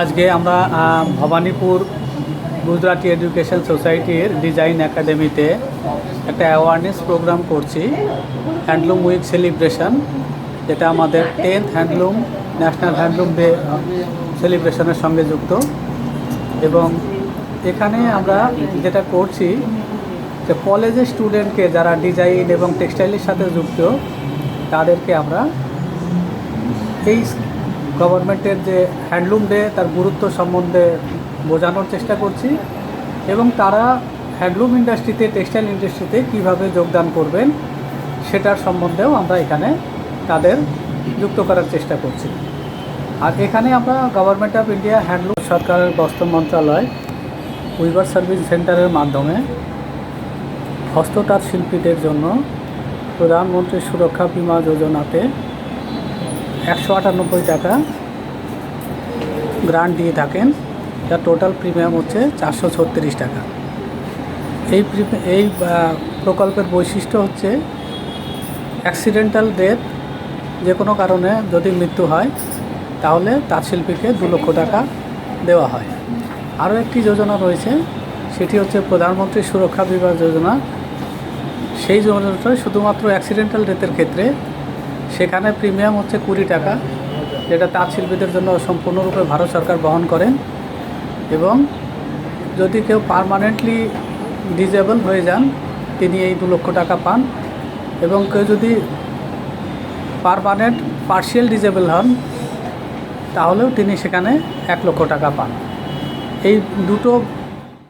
আজকে আমরা ভবানীপুর গুজরাটি এডুকেশন সোসাইটির ডিজাইন একাডেমিতে একটা অ্যাওয়ারনেস প্রোগ্রাম করছি হ্যান্ডলুম উইক সেলিব্রেশন যেটা আমাদের tenth handloom national handloom day সেলিব্রেশনের সঙ্গে যুক্ত। এবং এখানে আমরা যেটা করছি, যে কলেজের স্টুডেন্টকে যারা ডিজাইন এবং টেক্সটাইলের সাথে যুক্ত, তাদেরকে আমরা এই গভর্নমেন্টের যে হ্যান্ডলুম ডে, তার গুরুত্ব সম্বন্ধে বোঝানোর চেষ্টা করছি এবং তারা হ্যান্ডলুম ইন্ডাস্ট্রিতে, টেক্সটাইল ইন্ডাস্ট্রিতে কীভাবে যোগদান করবেন সেটার সম্বন্ধেও আমরা এখানে তাদের যুক্ত করার চেষ্টা করছি। আর এখানে আমরা গভর্নমেন্ট অফ ইন্ডিয়া হ্যান্ডলুম সরকারের বস্ত্র মন্ত্রণালয় উইভার সার্ভিস সেন্টারের মাধ্যমে হস্ততাঁত শিল্পীদের জন্য প্রধানমন্ত্রী সুরক্ষা বিমা যোজনাতে একশো আটানব্বই টাকা গ্রান্ট দিয়ে থাকেন। যার টোটাল প্রিমিয়াম হচ্ছে চারশো ছত্রিশ টাকা। এই এই প্রকল্পের বৈশিষ্ট্য হচ্ছে অ্যাক্সিডেন্টাল ডেথ যে কোনো কারণে যদি মৃত্যু হয়, তাহলে তাঁত শিল্পীকে দু লক্ষ টাকা দেওয়া হয়। আরও একটি যোজনা রয়েছে, সেটি হচ্ছে প্রধানমন্ত্রী সুরক্ষা বিমা যোজনা। সেই যোজনাটা শুধুমাত্র অ্যাক্সিডেন্টাল ডেথের ক্ষেত্রে সেখানে প্রিমিয়াম হচ্ছে কুড়ি টাকা, যেটা তাঁত শিল্পীদের জন্য সম্পূর্ণরূপে ভারত সরকার বহন করেন এবং যদি কেউ পারমানেন্টলি ডিজেবল হয়ে যান, তিনি এই দু লক্ষ টাকা পান এবং কেউ যদি পারমানেন্ট পার্শিয়াল ডিজেবল হন, তাহলেও তিনি সেখানে এক লক্ষ টাকা পান। এই দুটো